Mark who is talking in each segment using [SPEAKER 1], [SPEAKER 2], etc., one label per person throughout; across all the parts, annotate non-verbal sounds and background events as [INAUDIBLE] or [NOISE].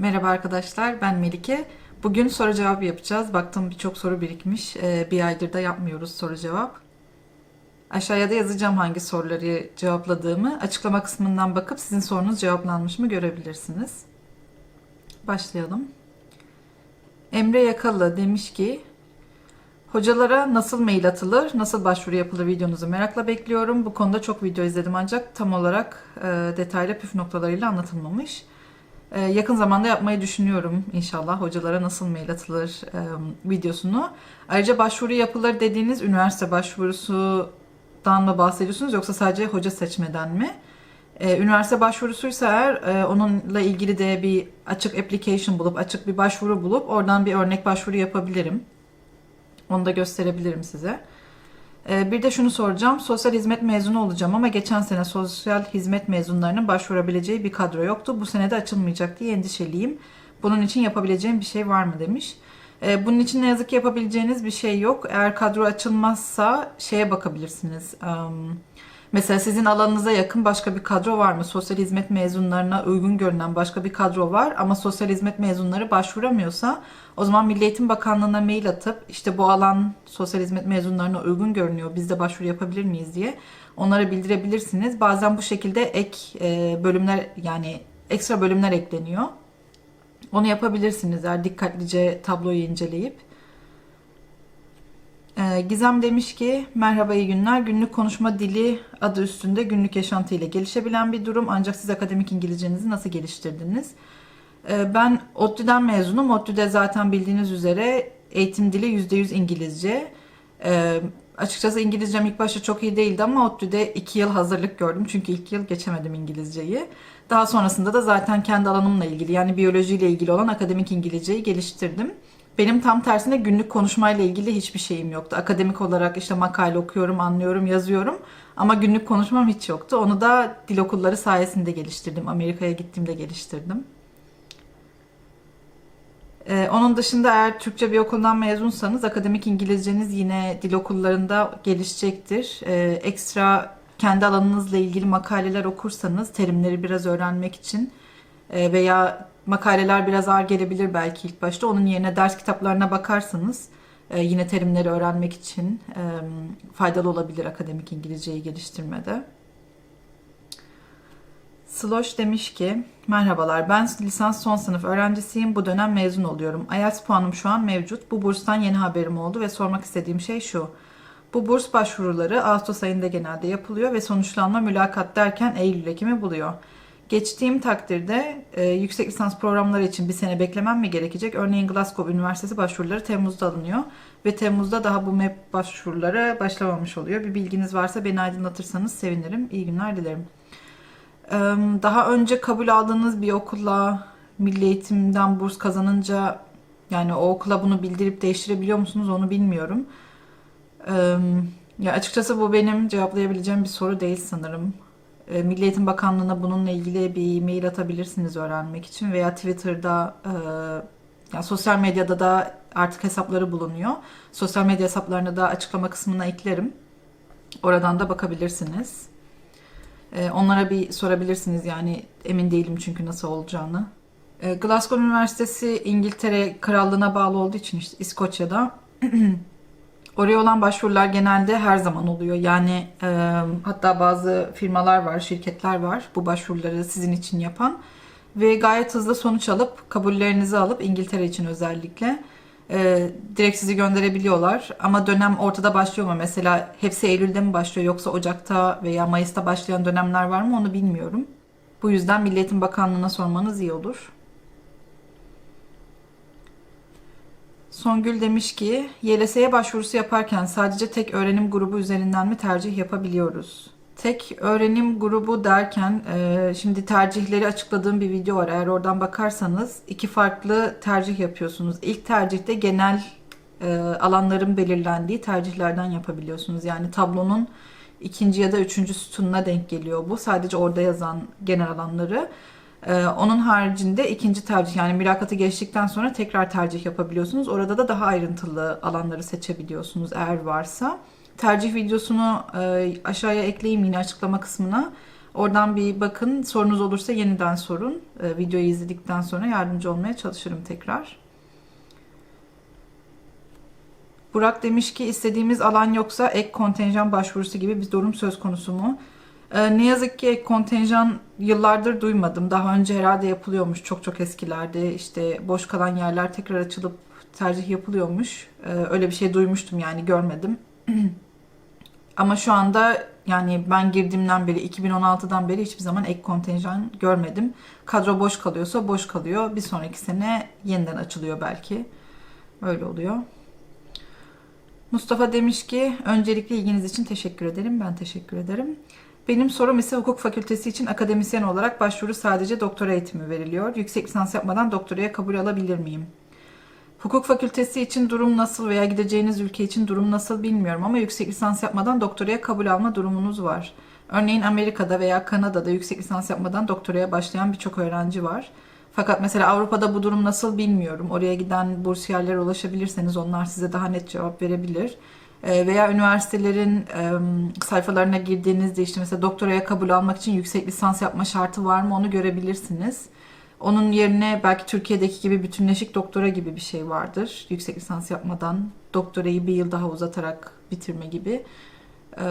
[SPEAKER 1] Merhaba arkadaşlar, ben Melike. Bugün soru cevap yapacağız. Baktım birçok soru birikmiş. Ee, bir aydır da yapmıyoruz soru cevap. Aşağıya da yazacağım hangi soruları cevapladığımı. Açıklama kısmından bakıp sizin sorunuz cevaplanmış mı görebilirsiniz. Başlayalım. Emre Yakalı demiş ki Hocalara nasıl mail atılır, nasıl başvuru yapılır videonuzu merakla bekliyorum. Bu konuda çok video izledim ancak tam olarak e, detaylı püf noktalarıyla anlatılmamış. E, yakın zamanda yapmayı düşünüyorum inşallah hocalara nasıl mail atılır e, videosunu. Ayrıca başvuru yapılır dediğiniz üniversite başvurusundan mı bahsediyorsunuz yoksa sadece hoca seçmeden mi? E, üniversite başvurusuysa eğer e, onunla ilgili de bir açık application bulup açık bir başvuru bulup oradan bir örnek başvuru yapabilirim. Onu da gösterebilirim size. Ee, Bir de şunu soracağım. Sosyal hizmet mezunu olacağım ama geçen sene sosyal hizmet mezunlarının başvurabileceği bir kadro yoktu. Bu sene de açılmayacak diye endişeliyim. Bunun için yapabileceğim bir şey var mı demiş. Ee, Bunun için ne yazık ki yapabileceğiniz bir şey yok. Eğer kadro açılmazsa şeye bakabilirsiniz. Mesela sizin alanınıza yakın başka bir kadro var mı? Sosyal hizmet mezunlarına uygun görünen başka bir kadro var ama sosyal hizmet mezunları başvuramıyorsa o zaman Milli Eğitim Bakanlığı'na mail atıp işte bu alan sosyal hizmet mezunlarına uygun görünüyor biz de başvuru yapabilir miyiz diye onlara bildirebilirsiniz. Bazen bu şekilde ek e, bölümler yani ekstra bölümler ekleniyor. Onu yapabilirsiniz eğer dikkatlice tabloyu inceleyip. Ee, Gizem demiş ki merhaba iyi günler. Günlük konuşma dili adı üstünde günlük yaşantı ile gelişebilen bir durum. Ancak siz akademik İngilizcenizi nasıl geliştirdiniz? Ee, Ben ODTÜ'den mezunum. ODTÜ'de zaten bildiğiniz üzere eğitim dili %100 İngilizce. Ee, açıkçası İngilizcem ilk başta çok iyi değildi ama ODTÜ'de 2 yıl hazırlık gördüm. Çünkü ilk yıl geçemedim İngilizceyi. Daha sonrasında da zaten kendi alanımla ilgili yani biyolojiyle ilgili olan akademik İngilizceyi geliştirdim. Benim tam tersine günlük konuşmayla ilgili hiçbir şeyim yoktu. Akademik olarak işte makale okuyorum, anlıyorum, yazıyorum. Ama günlük konuşmam hiç yoktu. Onu da dil okulları sayesinde geliştirdim. Amerika'ya gittiğimde geliştirdim. Ee, onun dışında eğer Türkçe bir okuldan mezunsanız akademik İngilizceniz yine dil okullarında gelişecektir. Ee, ekstra kendi alanınızla ilgili makaleler okursanız terimleri biraz öğrenmek için e, veya makaleler biraz ağır gelebilir belki ilk başta. Onun yerine ders kitaplarına bakarsanız e, yine terimleri öğrenmek için e, faydalı olabilir akademik İngilizceyi geliştirmede. Sloş demiş ki, merhabalar ben lisans son sınıf öğrencisiyim. Bu dönem mezun oluyorum. IELTS puanım şu an mevcut. Bu burstan yeni haberim oldu ve sormak istediğim şey şu. Bu burs başvuruları Ağustos ayında genelde yapılıyor ve sonuçlanma mülakat derken Eylül-Ekim'i buluyor. Geçtiğim takdirde e, yüksek lisans programları için bir sene beklemem mi gerekecek? Örneğin Glasgow Üniversitesi başvuruları Temmuz'da alınıyor ve Temmuz'da daha bu MEP başvuruları başlamamış oluyor. Bir bilginiz varsa beni aydınlatırsanız sevinirim. İyi günler dilerim. Ee, Daha önce kabul aldığınız bir okula milli eğitimden burs kazanınca yani o okula bunu bildirip değiştirebiliyor musunuz onu bilmiyorum. Ee, Ya açıkçası bu benim cevaplayabileceğim bir soru değil sanırım. Ee, Milli Eğitim Bakanlığı'na bununla ilgili bir mail atabilirsiniz öğrenmek için veya Twitter'da e, yani sosyal medyada da artık hesapları bulunuyor. Sosyal medya hesaplarını da açıklama kısmına eklerim. Oradan da bakabilirsiniz. Ee, Onlara bir sorabilirsiniz yani emin değilim çünkü nasıl olacağını. Glasgow Üniversitesi İngiltere Krallığı'na bağlı olduğu için işte İskoçya'da [CLEARS THROAT] oraya olan başvurular genelde her zaman oluyor. Yani e, hatta bazı firmalar var, şirketler var bu başvuruları sizin için yapan ve gayet hızlı sonuç alıp kabullerinizi alıp İngiltere için özellikle e, direkt sizi gönderebiliyorlar. Ama dönem ortada başlıyor mu? Mesela hepsi Eylül'de mi başlıyor yoksa Ocak'ta veya Mayıs'ta başlayan dönemler var mı onu bilmiyorum. Bu yüzden Milli Eğitim Bakanlığı'na sormanız iyi olur. Songül demiş ki, YLS'ye başvurusu yaparken sadece tek öğrenim grubu üzerinden mi tercih yapabiliyoruz? Tek öğrenim grubu derken, e, şimdi tercihleri açıkladığım bir video var. Eğer oradan bakarsanız iki farklı tercih yapıyorsunuz. İlk tercihte genel e, alanların belirlendiği tercihlerden yapabiliyorsunuz. Yani tablonun ikinci ya da üçüncü sütununa denk geliyor bu. Sadece orada yazan genel alanları. Ee, onun haricinde ikinci tercih yani mülakatı geçtikten sonra tekrar tercih yapabiliyorsunuz. Orada da daha ayrıntılı alanları seçebiliyorsunuz eğer varsa. Tercih videosunu e, aşağıya ekleyeyim yine açıklama kısmına. Oradan bir bakın. Sorunuz olursa yeniden sorun. Ee, videoyu izledikten sonra yardımcı olmaya çalışırım tekrar. Burak demiş ki istediğimiz alan yoksa ek kontenjan başvurusu gibi bir durum söz konusu mu? Ee, ne yazık ki kontenjan yıllardır duymadım. Daha önce herhalde yapılıyormuş çok çok eskilerde. İşte boş kalan yerler tekrar açılıp tercih yapılıyormuş. Ee, öyle bir şey duymuştum yani görmedim. [CLEARS THROAT] Ama şu anda yani ben girdiğimden beri 2016'dan beri hiçbir zaman ek kontenjan görmedim. Kadro boş kalıyorsa boş kalıyor. Bir sonraki sene yeniden açılıyor belki. Öyle oluyor. Mustafa demiş ki öncelikle ilginiz için teşekkür ederim. Ben teşekkür ederim. Benim sorum ise hukuk fakültesi için akademisyen olarak başvuru sadece doktora eğitimi veriliyor. Yüksek lisans yapmadan doktoraya kabul alabilir miyim? Hukuk fakültesi için durum nasıl veya gideceğiniz ülke için durum nasıl bilmiyorum ama yüksek lisans yapmadan doktoraya kabul alma durumunuz var. Örneğin Amerika'da veya Kanada'da yüksek lisans yapmadan doktoraya başlayan birçok öğrenci var. Fakat mesela Avrupa'da bu durum nasıl bilmiyorum. Oraya giden bursiyerlere ulaşabilirseniz onlar size daha net cevap verebilir. Ee, Veya üniversitelerin sayfalarına girdiğinizde işte mesela doktoraya kabul almak için yüksek lisans yapma şartı var mı onu görebilirsiniz. Onun yerine belki Türkiye'deki gibi bütünleşik doktora gibi bir şey vardır. Yüksek lisans yapmadan doktorayı bir yıl daha uzatarak bitirme gibi. Ee,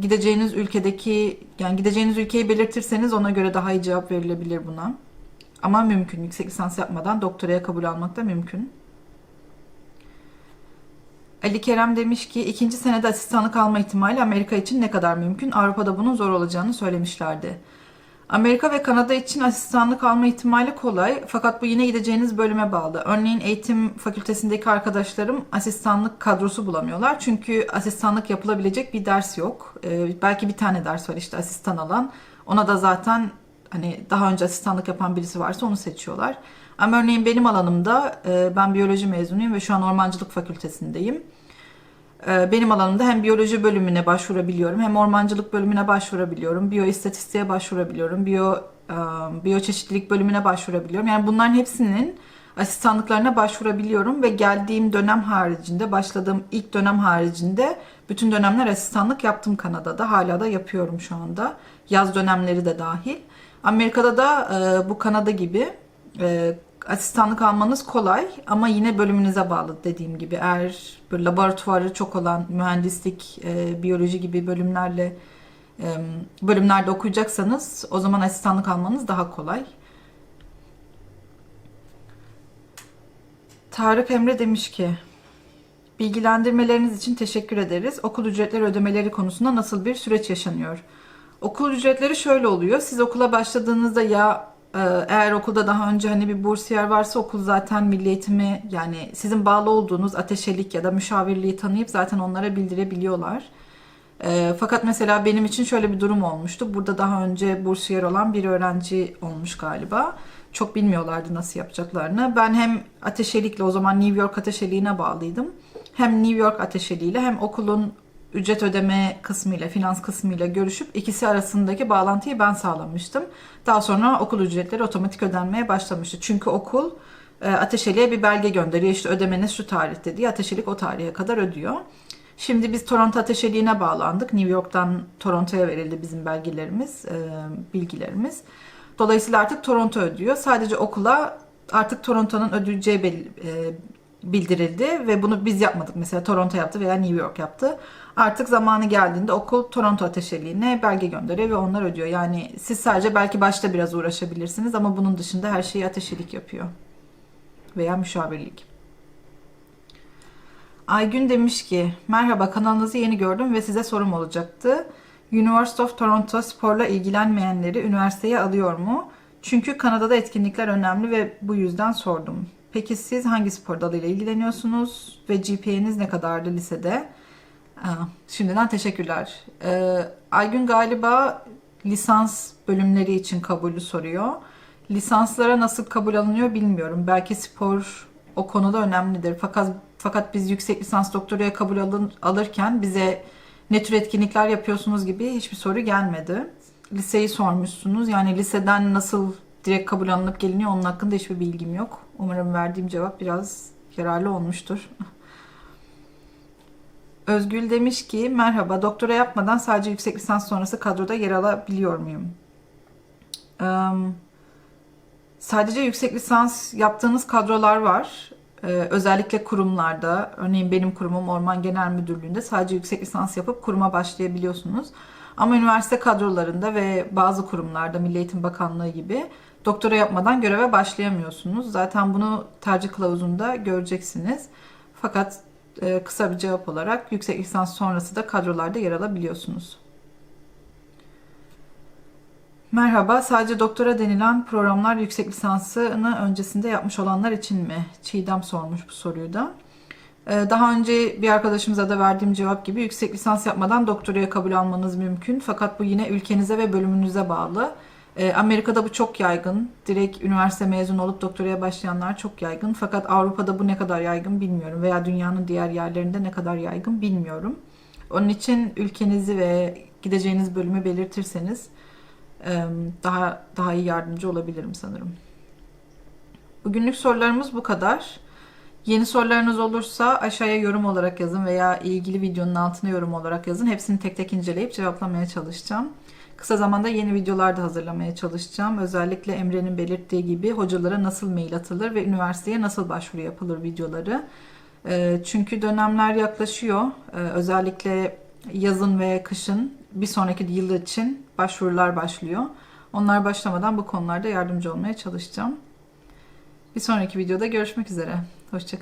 [SPEAKER 1] gideceğiniz ülkedeki yani gideceğiniz ülkeyi belirtirseniz ona göre daha iyi cevap verilebilir buna. Ama mümkün. Yüksek lisans yapmadan doktoraya kabul almak da mümkün. Ali Kerem demiş ki ikinci senede asistanlık alma ihtimali Amerika için ne kadar mümkün? Avrupa'da bunun zor olacağını söylemişlerdi. Amerika ve Kanada için asistanlık alma ihtimali kolay fakat bu yine gideceğiniz bölüme bağlı. Örneğin eğitim fakültesindeki arkadaşlarım asistanlık kadrosu bulamıyorlar. Çünkü asistanlık yapılabilecek bir ders yok. Ee, belki bir tane ders var işte asistan alan. Ona da zaten hani daha önce asistanlık yapan birisi varsa onu seçiyorlar. Ama örneğin benim alanımda e, ben biyoloji mezunuyum ve şu an ormancılık fakültesindeyim. E, Benim alanımda hem biyoloji bölümüne başvurabiliyorum hem ormancılık bölümüne başvurabiliyorum. Biyoistatistiğe başvurabiliyorum. Biyo, e, biyoçeşitlilik bölümüne başvurabiliyorum. Yani bunların hepsinin asistanlıklarına başvurabiliyorum ve geldiğim dönem haricinde, başladığım ilk dönem haricinde bütün dönemler asistanlık yaptım Kanada'da. Hala da yapıyorum şu anda. Yaz dönemleri de dahil. Amerika'da da e, bu Kanada gibi e, asistanlık almanız kolay ama yine bölümünüze bağlı dediğim gibi. Eğer böyle laboratuvarı çok olan mühendislik, e, biyoloji gibi bölümlerle e, bölümlerde okuyacaksanız o zaman asistanlık almanız daha kolay. Tarık Emre demiş ki Bilgilendirmeleriniz için teşekkür ederiz. Okul ücretleri ödemeleri konusunda nasıl bir süreç yaşanıyor? Okul ücretleri şöyle oluyor. Siz okula başladığınızda ya eğer okulda daha önce hani bir bursiyer varsa okul zaten milli eğitimi yani sizin bağlı olduğunuz ateşelik ya da müşavirliği tanıyıp zaten onlara bildirebiliyorlar. E, fakat mesela benim için şöyle bir durum olmuştu. Burada daha önce bursiyer olan bir öğrenci olmuş galiba. Çok bilmiyorlardı nasıl yapacaklarını. Ben hem ateşelikle o zaman New York ateşeliğine bağlıydım. Hem New York ateşeliğiyle hem okulun ücret ödeme kısmıyla, finans kısmıyla görüşüp ikisi arasındaki bağlantıyı ben sağlamıştım. Daha sonra okul ücretleri otomatik ödenmeye başlamıştı. Çünkü okul e, ateşeliğe bir belge gönderiyor. İşte ödemeniz şu tarihte diye ateşelik o tarihe kadar ödüyor. Şimdi biz Toronto Ateşeliğine bağlandık. New York'tan Toronto'ya verildi bizim belgelerimiz, e, bilgilerimiz. Dolayısıyla artık Toronto ödüyor. Sadece okula artık Toronto'nun ödeyeceği e, bildirildi ve bunu biz yapmadık. Mesela Toronto yaptı veya New York yaptı. Artık zamanı geldiğinde okul Toronto Ateşeliğine belge gönderiyor ve onlar ödüyor. Yani siz sadece belki başta biraz uğraşabilirsiniz ama bunun dışında her şeyi ateşelik yapıyor. Veya müşavirlik. Aygün demiş ki merhaba kanalınızı yeni gördüm ve size sorum olacaktı. University of Toronto sporla ilgilenmeyenleri üniversiteye alıyor mu? Çünkü Kanada'da etkinlikler önemli ve bu yüzden sordum. Peki siz hangi spor dalıyla ilgileniyorsunuz ve GPA'niz ne kadardı lisede? Şimdiden teşekkürler. Ee, Aygün galiba lisans bölümleri için kabulü soruyor. Lisanslara nasıl kabul alınıyor bilmiyorum. Belki spor o konuda önemlidir. Fakat fakat biz yüksek lisans doktoraya kabul alın, alırken bize ne tür etkinlikler yapıyorsunuz gibi hiçbir soru gelmedi. Liseyi sormuşsunuz. Yani liseden nasıl direkt kabul alınıp geliniyor onun hakkında hiçbir bilgim yok. Umarım verdiğim cevap biraz yararlı olmuştur. [LAUGHS] Özgül demiş ki merhaba doktora yapmadan sadece yüksek lisans sonrası kadroda yer alabiliyor muyum? Eee, sadece yüksek lisans yaptığınız kadrolar var. Ee, özellikle kurumlarda, örneğin benim kurumum Orman Genel Müdürlüğü'nde sadece yüksek lisans yapıp kuruma başlayabiliyorsunuz. Ama üniversite kadrolarında ve bazı kurumlarda, Milli Eğitim Bakanlığı gibi doktora yapmadan göreve başlayamıyorsunuz. Zaten bunu tercih kılavuzunda göreceksiniz. Fakat e, kısa bir cevap olarak yüksek lisans sonrası da kadrolarda yer alabiliyorsunuz. Merhaba, sadece doktora denilen programlar yüksek lisansını öncesinde yapmış olanlar için mi? Çiğdem sormuş bu soruyu da. Ee, Daha önce bir arkadaşımıza da verdiğim cevap gibi yüksek lisans yapmadan doktoraya kabul almanız mümkün. Fakat bu yine ülkenize ve bölümünüze bağlı. Ee, Amerika'da bu çok yaygın. Direkt üniversite mezunu olup doktoraya başlayanlar çok yaygın. Fakat Avrupa'da bu ne kadar yaygın bilmiyorum. Veya dünyanın diğer yerlerinde ne kadar yaygın bilmiyorum. Onun için ülkenizi ve gideceğiniz bölümü belirtirseniz daha daha iyi yardımcı olabilirim sanırım. Bugünlük sorularımız bu kadar. Yeni sorularınız olursa aşağıya yorum olarak yazın veya ilgili videonun altına yorum olarak yazın. Hepsini tek tek inceleyip cevaplamaya çalışacağım. Kısa zamanda yeni videolar da hazırlamaya çalışacağım. Özellikle Emre'nin belirttiği gibi hocalara nasıl mail atılır ve üniversiteye nasıl başvuru yapılır videoları. E, Çünkü dönemler yaklaşıyor. E, Özellikle yazın ve kışın bir sonraki yıl için başvurular başlıyor. Onlar başlamadan bu konularda yardımcı olmaya çalışacağım. Bir sonraki videoda görüşmek üzere. Hoşçakalın.